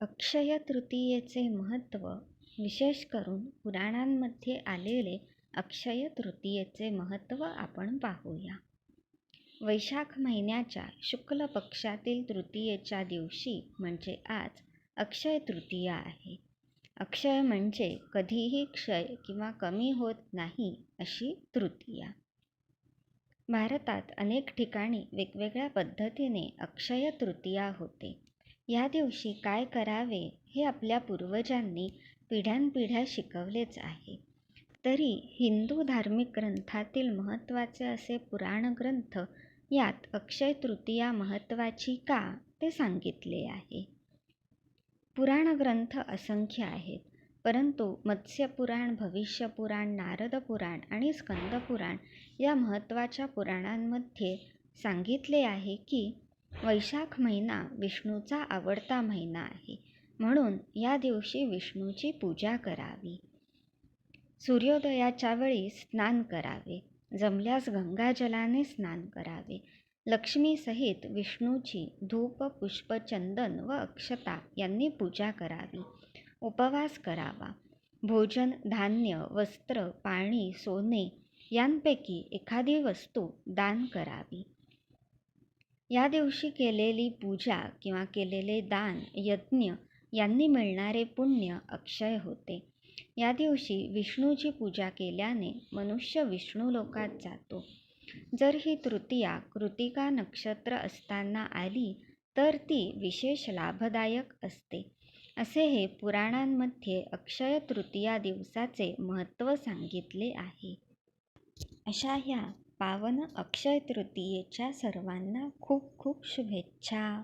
अक्षय तृतीयेचे महत्त्व विशेष करून पुराणांमध्ये आलेले अक्षय तृतीयेचे महत्त्व आपण पाहूया. वैशाख महिन्याच्या शुक्ल पक्षातील तृतीयेच्या दिवशी म्हणजे आज अक्षय तृतीया आहे. अक्षय म्हणजे कधीही क्षय किंवा कमी होत नाही अशी तृतीया. भारतात अनेक ठिकाणी वेगवेगळ्या पद्धतीने अक्षय तृतीया होते. या दिवशी काय करावे हे आपल्या पूर्वजांनी पिढ्यानपिढ्या शिकवलेच आहे. तरी हिंदू धार्मिक ग्रंथातील महत्त्वाचे असे पुराण ग्रंथ यात अक्षय तृतीया महत्त्वाची का ते सांगितले आहे. पुराण ग्रंथ असंख्य आहेत परंतु मत्स्यपुराण भविष्यपुराण नारद पुराण आणि स्कंदपुराण या महत्त्वाच्या पुराणांमध्ये सांगितले आहे की वैशाख महिना विष्णूचा आवडता महिना आहे. म्हणून या दिवशी विष्णूची पूजा करावी. सूर्योदयाच्या वेळी स्नान करावे. जमल्यास गंगाजलाने स्नान करावे. लक्ष्मीसहित विष्णूची धूप पुष्प चंदन व अक्षता यांनी पूजा करावी. उपवास करावा. भोजन धान्य वस्त्र पाणी सोने यांपैकी एखादी वस्तू दान करावी. या दिवशी केलेली पूजा किंवा केलेले दान यज्ञ यांनी मिळणारे पुण्य अक्षय होते. या दिवशी विष्णूची पूजा केल्याने मनुष्य विष्णू लोकात जातो. जर ही तृतीया कृतिका नक्षत्र असताना आली तर ती विशेष लाभदायक असते. असे हे पुराणांमध्ये अक्षय तृतीया दिवसाचे महत्त्व सांगितले आहे. अशा ह्या पावन अक्षय तृतीयेच्या सर्वांना खूप खूप शुभेच्छा.